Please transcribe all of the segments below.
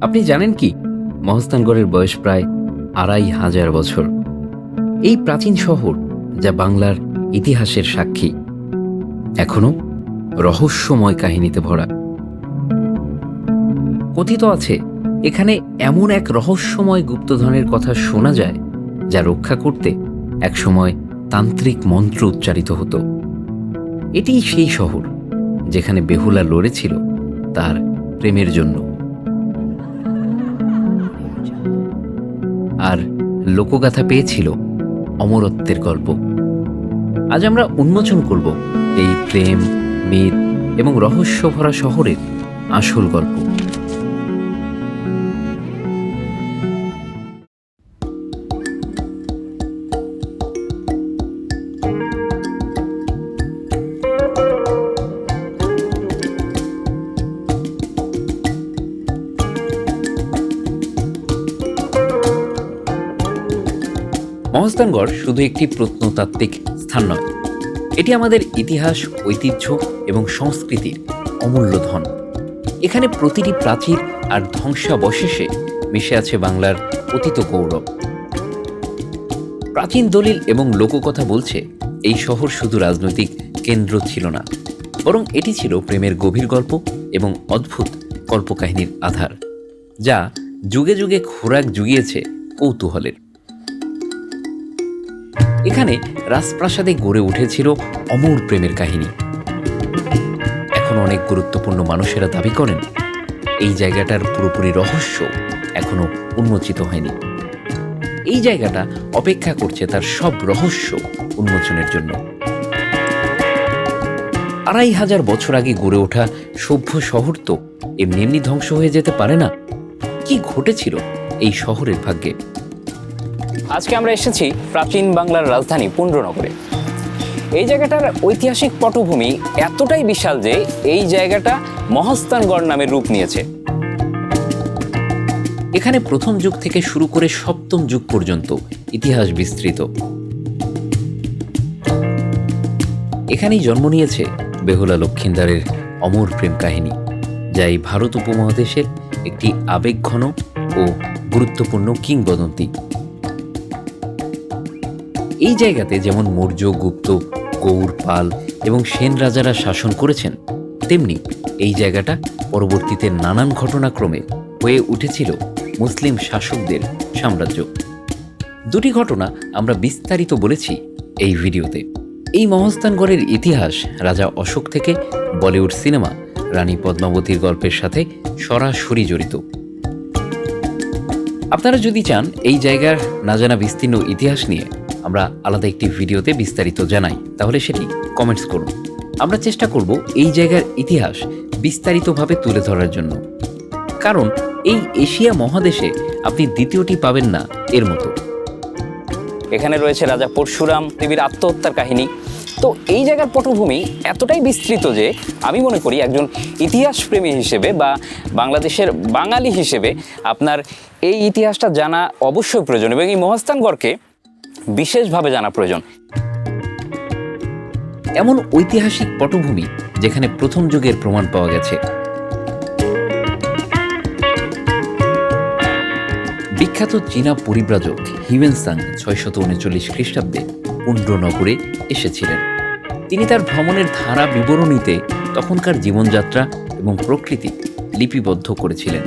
আপনি জানেন কি? মহস্তানগড়ের বয়স প্রায় আড়াই হাজার বছর। এই প্রাচীন শহর, যা বাংলার ইতিহাসের সাক্ষী এখনও রহস্যময় কাহিনীতে ভরা। কথিত আছে, এখানে এমন এক রহস্যময় গুপ্তধনের কথা শোনা যায়, যা রক্ষা করতে একসময় তান্ত্রিক মন্ত্র উচ্চারিত হতো। এটিই সেই শহর, যেখানে বেহুলা লড়েছিল তার প্রেমের জন্য। আর লোকগাথা পেয়েছিল অমরত্বের গল্প। আজ আমরা উন্মোচন করব এই প্রেম, মিথ এবং রহস্য ভরা শহরের আসল গল্প। মহস্তানগড় শুধু একটি প্রত্নতাত্ত্বিক স্থান নয়, এটি আমাদের ইতিহাস, ঐতিহ্য এবং সংস্কৃতির অমূল্য ধন। এখানে প্রতিটি প্রাচীর আর ধ্বংসাবশেষে মিশে আছে বাংলার অতীত গৌরব। প্রাচীন দলিল এবং লোককথা বলছে, এই শহর শুধু রাজনৈতিক কেন্দ্র ছিল না, বরং এটি ছিল প্রেমের গভীর গল্প এবং অদ্ভুত কল্পকাহিনীর আধার, যা যুগে যুগে খোরাক জুগিয়েছে কৌতূহলের। এখানে রাজপ্রাসাদে গড়ে উঠেছিল অমর প্রেমের কাহিনী। এখন অনেক গুরুত্বপূর্ণ মানুষেরা দাবি করেন, এই জায়গাটার পুরোপুরি রহস্য এখনও উন্মোচিত হয়নি। এই জায়গাটা অপেক্ষা করছে তার সব রহস্য উন্মোচনের জন্য। আড়াই হাজার বছর আগে গড়ে ওঠা সভ্য শহর তো এমনি এমনি ধ্বংস হয়ে যেতে পারে না। কি ঘটেছিল এই শহরের ভাগ্যে? আজকে আমরা এসেছি প্রাচীন বাংলার রাজধানী পুণ্ড্রনগরে এই জায়গাটার ঐতিহাসিক পটভূমি এতটাই বিশাল যে এই জায়গাটা মহস্তানগড় নামে রূপ নিয়েছে। এখানে প্রথম যুগ থেকে শুরু করে সপ্তম যুগ পর্যন্ত ইতিহাস বিস্তৃত। এখানেই জন্ম নিয়েছে বেহুলা লক্ষিন্দারের অমর প্রেম কাহিনী, যা এই ভারত উপমহাদেশের একটি আবেগঘন ও গুরুত্বপূর্ণ কিংবদন্তি। এই জায়গাতে যেমন মৌর্য, গুপ্ত গৌর পাল এবং সেন রাজারা শাসন করেছেন, তেমনি এই জায়গাটা পরবর্তীতে নানান ঘটনাক্রমে হয়ে উঠেছিল মুসলিম শাসকদের সাম্রাজ্য। দুটি ঘটনা আমরা বিস্তারিত বলেছি এই ভিডিওতে। এই মহস্তানগড়ের ইতিহাস রাজা অশোক থেকে বলিউড সিনেমা রানী পদ্মাবতীর গল্পের সাথে সরাসরি জড়িত। আপনারা যদি চান এই জায়গার না জানা বিস্তীর্ণ ইতিহাস নিয়ে আমরা আলাদা একটি ভিডিওতে বিস্তারিত জানাই। তাহলে সেটি কমেন্টস করুন। আমরা চেষ্টা করব এই জায়গার ইতিহাস বিস্তারিতভাবে তুলে ধরার জন্য। কারণ এই এশিয়া মহাদেশে আপনি দ্বিতীয়টি পাবেন না এর মতো। এখানে রয়েছে রাজা পরশুরাম দেবীর আত্মহত্যার কাহিনী। তো এই জায়গার পটভূমি এতটাই বিস্তৃত যে আমি মনে করি একজন ইতিহাস প্রেমী হিসেবে বা বাংলাদেশের বাঙালি হিসেবে আপনার এই ইতিহাসটা জানা অবশ্যই প্রয়োজন এবং এই মহস্তানগড়কে বিশেষভাবে জানা প্রয়োজন। এমন ঐতিহাসিক পটভূমি যেখানে প্রথম যুগের প্রমাণ পাওয়া গেছে। বিখ্যাত চীনা পরিব্রাজক হিউয়েনসাং ছয়শত উনচল্লিশ খ্রিস্টাব্দে পুণ্ড্রনগরে এসেছিলেন। তিনি তার ভ্রমণের ধারা বিবরণীতে তখনকার জীবনযাত্রা এবং প্রকৃতি লিপিবদ্ধ করেছিলেন।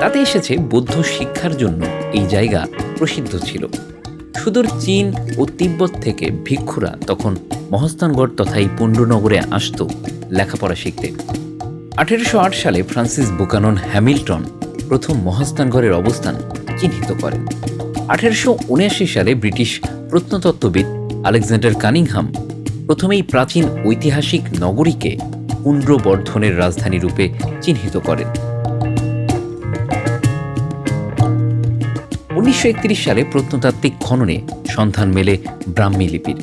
তাতে এসেছে বৌদ্ধ শিক্ষার জন্য এই জায়গা প্রসিদ্ধ ছিল। সুদূর চীন ও তিব্বত থেকে ভিক্ষুরা তখন মহস্তানগড় তথা এই পুণ্ড্রনগরে আসত লেখাপড়া শিখতে। আঠেরোশো আট সালে ফ্রান্সিস বুকানন হ্যামিল্টন প্রথম মহস্তানগড়ের অবস্থান চিহ্নিত করেন। আঠেরোশো উনআশি সালে ব্রিটিশ প্রত্নতত্ত্ববিদ আলেকজান্ডার কানিংহাম প্রথমেই প্রাচীন ঐতিহাসিক নগরীকে পুণ্ড্রবর্ধনের রাজধানী রূপে চিহ্নিত করেন। উনিশশো একত্রিশ সালে প্রত্নতাত্ত্বিক খননে সন্ধান মেলে ব্রাহ্মী লিপির।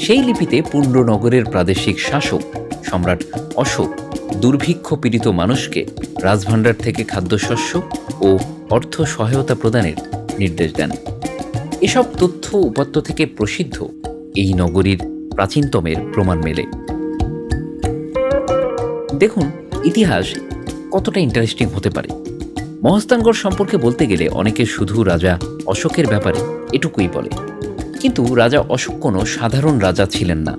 সেই লিপিতে পুণ্ড্রনগরের প্রাদেশিক শাসক সম্রাট অশোক দুর্ভিক্ষ পীড়িত মানুষকে রাজভাণ্ডার থেকে খাদ্যশস্য ও অর্থ সহায়তা প্রদানের নির্দেশ দেন। এসব তথ্য উপাত্ত থেকে প্রসিদ্ধ এই নগরীর প্রাচীনতমের প্রমাণ মেলে। দেখুন, ইতিহাস কতটা ইন্টারেস্টিং হতে পারে। মহস্তানগড় সম্পর্কে বলতে গেলে অনেকে শুধু রাজা অশোকের ব্যাপারে এটুকুই বলে। কিন্তু রাজা অশোক কোনো সাধারণ রাজা ছিলেন না।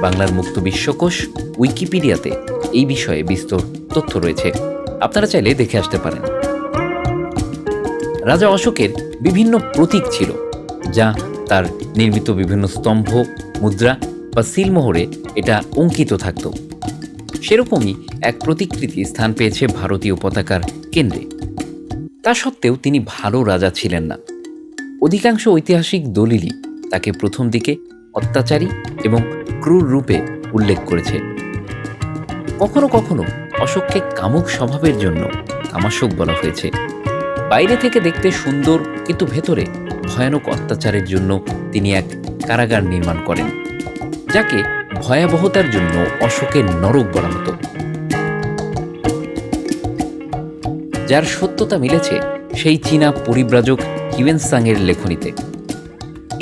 বাংলার মুক্ত বিশ্বকোষ উইকিপিডিয়াতে এই বিষয়ে বিস্তর তথ্য রয়েছে। আপনারা চাইলে দেখে আসতে পারেন। রাজা অশোকের বিভিন্ন প্রতীক ছিল, যা তার নির্মিত বিভিন্ন স্তম্ভ, মুদ্রা বা সিলমোহরে এটা অঙ্কিত থাকত। সেরকমই এক প্রতিকৃতি স্থান পেয়েছে ভারতীয় পতাকার কেন্দ্রে। তা সত্ত্বেও তিনি ভালো রাজা ছিলেন না। অধিকাংশ ঐতিহাসিক দলিলই তাকে প্রথম দিকে অত্যাচারী এবং ক্রূর রূপে উল্লেখ করেছে। কখনো কখনো অশোককে কামুক স্বভাবের জন্য কামাশোক বলা হয়েছে। বাইরে থেকে দেখতে সুন্দর কিন্তু ভেতরে ভয়ানক অত্যাচারের জন্য তিনি এক কারাগার নির্মাণ করেন, যাকে ভয়াবহতার জন্য অশোকের নরক বলা হতো। যার সত্যতা মিলেছে সেই চীনা পরিব্রাজক হিউয়েনসাংয়ের লেখনীতে।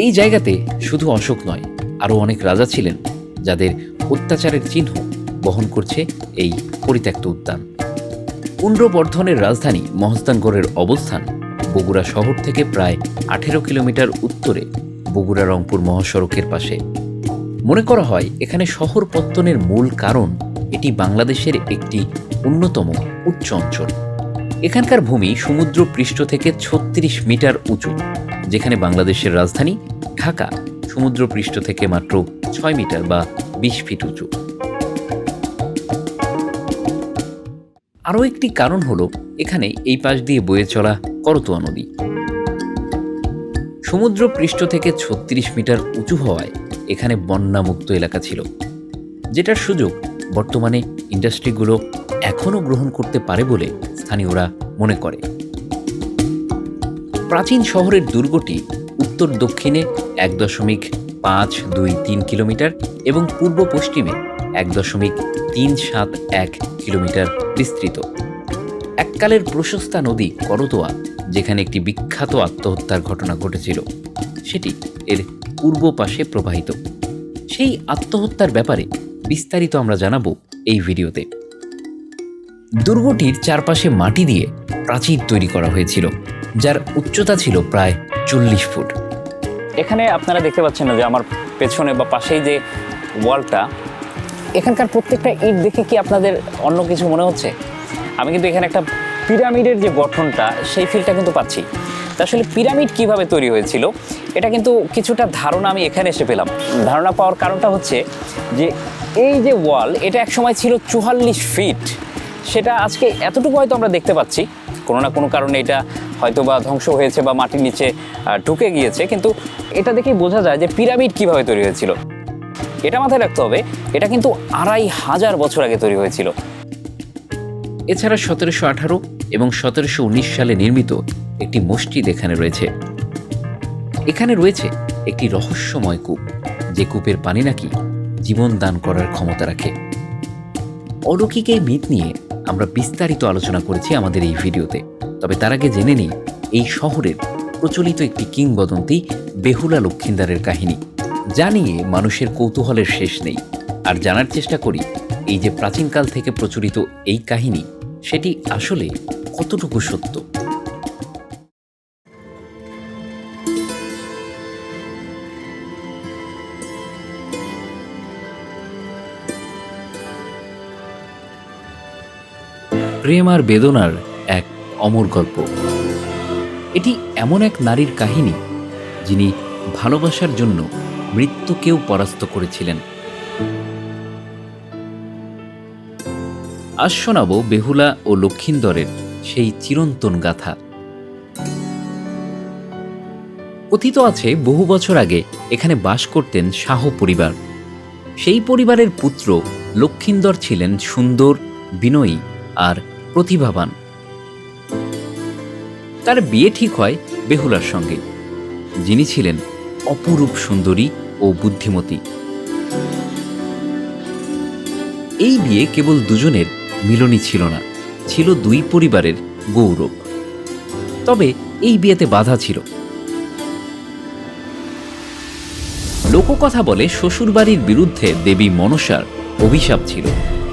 এই জায়গাতে শুধু অশোক নয়, আরও অনেক রাজা ছিলেন যাদের অত্যাচারের চিহ্ন বহন করছে এই পরিত্যক্ত উদ্যান। পুণ্ড্রবর্ধনের রাজধানী মহস্তানগড়ের অবস্থান বগুড়া শহর থেকে প্রায় আঠেরো কিলোমিটার উত্তরে বগুড়া রংপুর মহাসড়কের পাশে। মনে করা হয়, এখানে শহর পত্তনের মূল কারণ এটি বাংলাদেশের একটি অন্যতম উচ্চ অঞ্চল। এখানকার ভূমি সমুদ্র পৃষ্ঠ থেকে ছত্রিশ মিটার উঁচু, যেখানে বাংলাদেশের রাজধানী ঢাকা সমুদ্র পৃষ্ঠ থেকে মাত্র ছয় মিটার বা বিশ ফিট উঁচু। আরও একটি কারণ হলো এখানে এই পাশ দিয়ে বয়ে চলা করতোয়া নদী। সমুদ্র পৃষ্ঠ থেকে ছত্রিশ মিটার উঁচু হওয়ায় এখানে বন্যামুক্ত এলাকা ছিল, যেটার সুযোগ বর্তমানে ইন্ডাস্ট্রিগুলো এখনও গ্রহণ করতে পারে বলে স্থানীয়রা মনে করে। প্রাচীন শহরের দুর্গটি উত্তর দক্ষিণে এক দশমিক পাঁচ দুই তিন কিলোমিটার এবং পূর্ব পশ্চিমে এক দশমিক তিন সাত এক কিলোমিটার বিস্তৃত। এককালের প্রশস্তা নদী করতোয়া, যেখানে একটি বিখ্যাত আত্মহত্যার ঘটনা ঘটেছিল, সেটি এর পূর্ব পাশে প্রবাহিত। সেই আত্মহত্যার ব্যাপারে বিস্তারিত আমরা জানাব এই ভিডিওতে। দুর্গটির চারপাশে মাটি দিয়ে প্রাচীর তৈরি করা হয়েছিল, যার উচ্চতা ছিল প্রায় চল্লিশ ফুট। এখানে আপনারা দেখতে পাচ্ছেন না যে আমার পেছনে বা পাশেই যে ওয়ালটা, এখানকার প্রত্যেকটা ইট দেখে কি আপনাদের অন্য কিছু মনে হচ্ছে? আমি কিন্তু এখানে একটা পিরামিডের যে গঠনটা, সেই ফিলটা কিন্তু পাচ্ছি। আসলে পিরামিড কীভাবে তৈরি হয়েছিল, এটা কিন্তু কিছুটা ধারণা আমি এখানে এসে পেলাম। ধারণা পাওয়ার কারণটা হচ্ছে যে, এই যে ওয়াল, এটা একসময় ছিল চুয়াল্লিশ ফিট। সেটা আজকে এতটুকু হয়তো আমরা দেখতে পাচ্ছি। কোনো না কোনো কারণে এটা হয়তো বা ধ্বংস হয়েছে বা মাটির নিচে ঢুকে গিয়েছে। কিন্তু এটা দেখেই বোঝা যায় যে পিরামিড কীভাবে তৈরি হয়েছিল। এটা মাথায় রাখতে হবে, এটা কিন্তু আড়াই হাজার বছর আগে তৈরি হয়েছিল। এছাড়া সতেরোশো আঠারো এবং সতেরোশো উনিশ সালে নির্মিত একটি মসজিদ এখানে রয়েছে। এখানে রয়েছে একটি রহস্যময় কূপ, যে কূপের পানি নাকি জীবন দান করার ক্ষমতা রাখে। অলৌকিক এই মিথ নিয়ে আমরা বিস্তারিত আলোচনা করেছি আমাদের এই ভিডিওতে। তবে তার আগে জেনে নিই, এই শহরের প্রচলিত একটি কিংবদন্তি বেহুলা লক্ষিন্দারের কাহিনী। যা নিয়ে মানুষের কৌতূহলের শেষ নেই। আর জানার চেষ্টা করি, এই যে প্রাচীনকাল থেকে প্রচলিত এই কাহিনী, সেটি আসলে কতটুকু সত্য? প্রেম আর বেদনার এক অমর গল্প। এটি এমন এক নারীর কাহিনী, যিনি ভালোবাসার জন্য মৃত্যুকেও পরাস্ত করেছিলেন। আজ শোনাব বেহুলা ও লক্ষিন্দরের সেই চিরন্তন গাথা। কথিত আছে, বহু বছর আগে এখানে বাস করতেন শাহ পরিবার। সেই পরিবারের পুত্র লক্ষিন্দর ছিলেন সুন্দর, বিনয়ী আর প্রতিভাবান। তার বিয়ে ঠিক হয় বেহুলার সঙ্গে। যিনি ছিলেন অপরূপ সুন্দরী ও বুদ্ধিমতী। এই বিয়ে কেবল দুজনের মিলনই ছিল না, ছিল দুই পরিবারের গৌরব। তবে এই বিয়েতে বাধা ছিল। লোককথা বলে শ্বশুরবাড়ির বিরুদ্ধে দেবী মনসার অভিশাপ ছিল।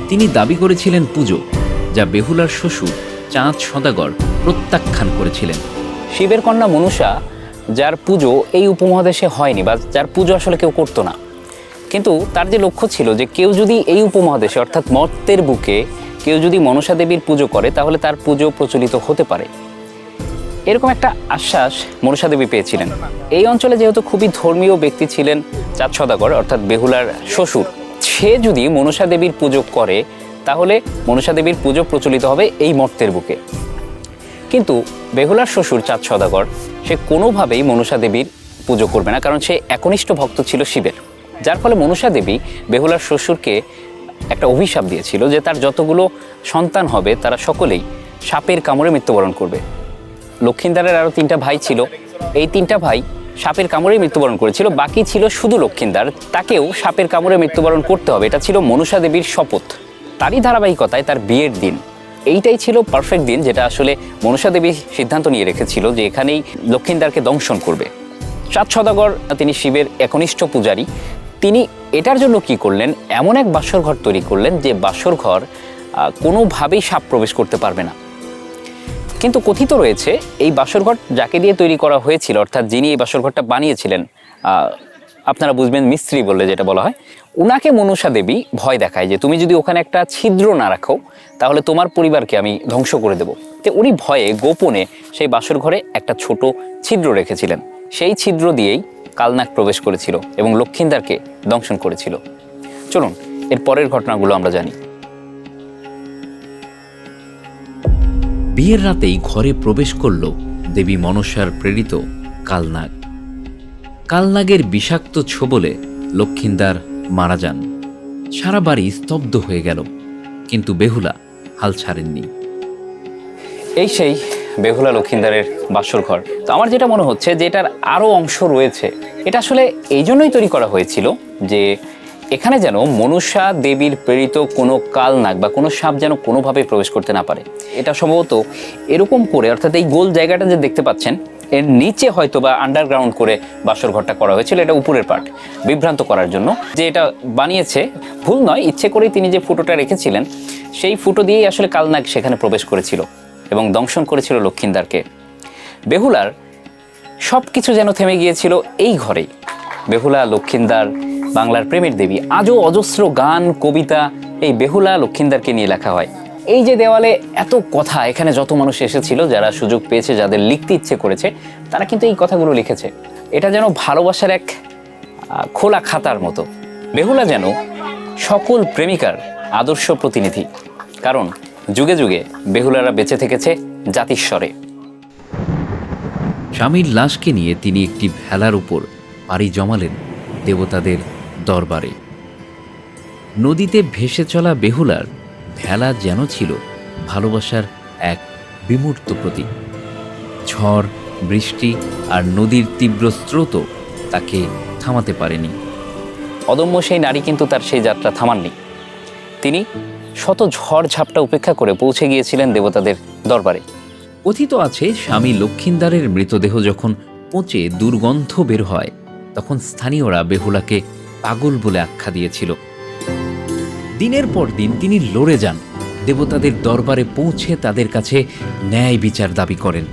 তিনি দাবি করেছিলেন পুজো। যা বেহুলার শ্বশুর চাঁদ সদাগর প্রত্যাখ্যান করেছিলেন। শিবের কন্যা মনুষা, যার পুজো এই উপমহাদেশে হয়নি বা যার পুজো আসলে কেউ করতো না। কিন্তু তার যে লক্ষ্য ছিল যে কেউ যদি এই উপমহাদেশে, অর্থাৎ মর্তের বুকে, কেউ যদি মনসা দেবীর পুজো করে, তাহলে তার পুজো প্রচলিত হতে পারে। এরকম একটা আশ্বাস মনসা দেবী পেয়েছিলেন। এই অঞ্চলে যেহেতু খুবই ধর্মীয় ব্যক্তি ছিলেন চাঁদ সদাগর, অর্থাৎ বেহুলার শ্বশুর, সে যদি মনসা দেবীর পুজো করে তাহলে মনসা দেবীর পুজো প্রচলিত হবে এই মর্তের বুকে। কিন্তু বেহুলার শ্বশুর চাঁদ সদাগর, সে কোনোভাবেই মনসা দেবীর পুজো করবে না, কারণ সে একনিষ্ঠ ভক্ত ছিল শিবের। যার ফলে মনসা দেবী বেহুলার শ্বশুরকে একটা অভিশাপ দিয়েছিল যে তার যতগুলো সন্তান হবে, তারা সকলেই সাপের কামড়ে মৃত্যুবরণ করবে। লক্ষিন্দারের আরও তিনটা ভাই ছিল। এই তিনটা ভাই সাপের কামড়ে মৃত্যুবরণ করেছিল, বাকি ছিল শুধু লক্ষিন্দার। তাকেও সাপের কামড়ে মৃত্যুবরণ করতে হবে, এটা ছিল মনুষা দেবীর শপথ। তারই ধারাবাহিকতায় তার বিয়ের দিন। এইটাই ছিল পারফেক্ট দিন যেটা আসলে মনসা দেবী সিদ্ধান্ত নিয়ে রেখেছিল যে এখানেই লক্ষিন্দারকে দংশন করবে। চাঁদ সদাগর, তিনি শিবের একনিষ্ঠ পূজারী। তিনি এটার জন্য কি করলেন? এমন এক বাসর ঘর তৈরি করলেন যে বাসর ঘর কোনোভাবেই সাপ প্রবেশ করতে পারবে না। কিন্তু কথিত রয়েছে, এই বাসরঘর যাকে দিয়ে তৈরি করা হয়েছিল, অর্থাৎ যিনি এই বাসরঘরটা বানিয়েছিলেন আপনারা বুঝবেন মিস্ত্রি বললে যেটা বলা হয়। উনাকে মনুষা দেবী ভয় দেখায় যে তুমি যদি ওখানে একটা ছিদ্র না রাখো, তাহলে তোমার পরিবারকে আমি ধ্বংস করে দেব। তো উনি ভয়ে গোপনে সেই বাসর ঘরে একটা ছোট ছিদ্র রেখেছিলেন। সেই ছিদ্র দিয়েই কালনাক প্রবেশ করেছিল এবং লক্ষিন্দারকে দংশন করেছিল। চলুন, এর পরের ঘটনাগুলো আমরা জানি। বিয়ের রাতেই ঘরে প্রবেশ করল দেবী মনসার প্রেরিত কালনাগ। কালনাগের বিষাক্ত ছোবলে লক্ষিন্দার মারা যান। সারা বাড়ি স্তব্ধ হয়ে গেল, কিন্তু বেহুলা হাল ছাড়েননি। এই সেই বেহুলা লক্ষিন্দারের বাসর ঘর। তো আমার যেটা মনে হচ্ছে যে এটার আরও অংশ রয়েছে, এটা আসলে এই জন্যই তৈরি করা হয়েছিল যে এখানে যেন মনুষা দেবীর প্রেরিত কোনো কাল নাগ বা কোনো সাপ যেন কোনোভাবে প্রবেশ করতে না পারে। এটা সম্ভবত এরকম করে, অর্থাৎ এই গোল জায়গাটা যে দেখতে পাচ্ছেন এর নিচে হয়তো বা আন্ডারগ্রাউন্ড করে বাসর ঘরটা করা হয়েছিল, এটা উপরের পার্ট বিভ্রান্ত করার জন্য। যে এটা বানিয়েছে, ভুল নয়, ইচ্ছে করেই তিনি যে ফুটোটা রেখেছিলেন, সেই ফুটো দিয়েই আসলে কালনাগ সেখানে প্রবেশ করেছিল এবং দংশন করেছিল লক্ষিন্দারকে। বেহুলার সব কিছু যেন থেমে গিয়েছিল এই ঘরেই। বেহুলা, লক্ষিন্দার, বাংলার প্রেমের দেবী, আজও অজস্র গান, কবিতা, এই বেহুলা, লক্ষিন্দারকে নিয়ে লেখা হয়। এই যে দেওয়ালে এত কথা, এখানে যত মানুষ এসেছিল, যারা সুযোগ পেয়েছে, যাদের লিখতে ইচ্ছে করেছে, তারা কিন্তু এই কথাগুলো লিখেছে। এটা যেন ভালোবাসার এক খোলা খাতার মতো। বেহুলা যেন সকল প্রেমিকার আদর্শ প্রতিনিধি। কারণ যুগে যুগে বেহুলারা বেঁচে থেকেছে জাতিস্বরে। স্বামীর লাশকে নিয়ে তিনি একটি ভেলার উপর পাড়ি জমালেন দেবতাদের দরবারে। নদীতে ভেসে চলা বেহুলার ভেলা যেন ছিল ভালোবাসার এক বিমূর্ত প্রতীক। ঝড় বৃষ্টি আর নদীর তীব্র স্রোত তাকে থামাতে পারেনি। অদম্য সেই নারী কিন্তু তার সেই যাত্রা থামাননি। তিনি শত ঝড় ঝাপটা উপেক্ষা করে পৌঁছে গিয়েছিলেন দেবতাদের দরবারে। কথিত আছে স্বামী লক্ষিন্দারের মৃতদেহ যখন পচে দুর্গন্ধ বের হয় তখন স্থানীয়রা বেহুলাকে পাগল বলে আখ্যা দিয়েছিল। দিনের পর দিন তিনি লড়ে যান। দেবতাদের দরবারে পৌঁছে তাদের কাছে ন্যায় বিচার দাবি করেন।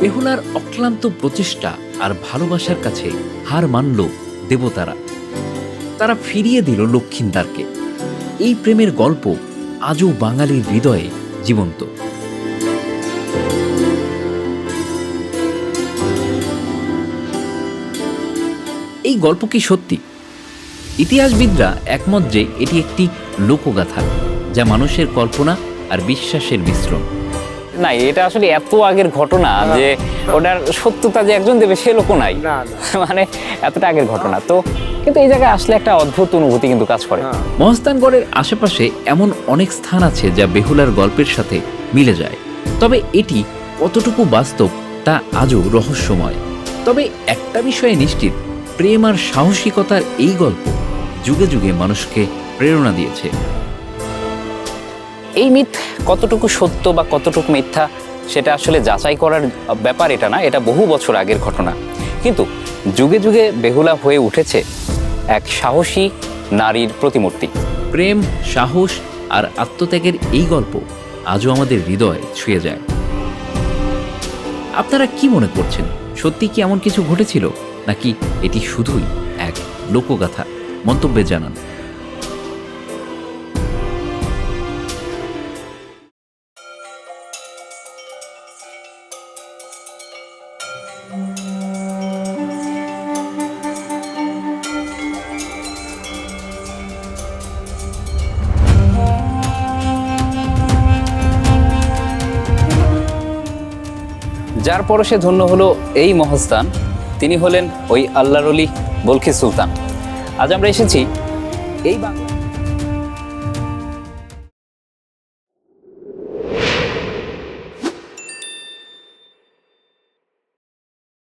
বেহুলার অক্লান্ত প্রচেষ্টা আর ভালোবাসার কাছে হার মানল দেবতারা। তারা ফিরিয়ে দিল লক্ষিন্দারকে। এই প্রেমের গল্প আজও বাঙালির হৃদয়ে জীবন্ত। এই গল্প কি সত্যি? ইতিহাসবিদরা একমত যে এটি একটি লোকগাথা যা মানুষের কল্পনা আর বিশ্বাসের মিশ্রণ। না এটা আসলে এত আগের ঘটনা যে ওটার সত্যতা যে একজন দেবে সে লোকও নাই। মানে এতটা আগের ঘটনা। তো কিন্তু এই জায়গায় আসলে একটা অদ্ভুত অনুভূতি কিন্তু কাজ করে। হ্যাঁ। মহস্তানগড়ের আশেপাশে এমন অনেক স্থান আছে যা বেহুলার গল্পের সাথে মিলে যায়। তবে এটি কতটুকু বাস্তব তা আজও রহস্যময়। তবে একটা বিষয়ে নিশ্চিত প্রেম আর সাহসিকতার এই গল্প যুগে যুগে মানুষকে প্রেরণা দিয়েছে। এই মিথ কতটুকু সত্য বা কতটুকু মিথ্যা সেটা আসলে যাচাই করার ব্যাপার এটা না এটা বহু বছর আগের ঘটনা। কিন্তু যুগে যুগে বেহুলা হয়ে উঠেছে এক সাহসী নারীর প্রতিমূর্তি। প্রেম সাহস আর আত্মত্যাগের এই গল্প আজও আমাদের হৃদয় ছুঁয়ে যায়। আপনারা কি মনে করছেন? সত্যি কি এমন কিছু ঘটেছিল? নাকি এটি শুধুই এক লোকগাথা? মন্তব্যে জানান। যার পরশে ধন্য হলো এই মহস্থান, তিনি হলেন ওই আল্লাহর অলি বলখি সুলতান। আজ আমরা এসেছি এই বাংলা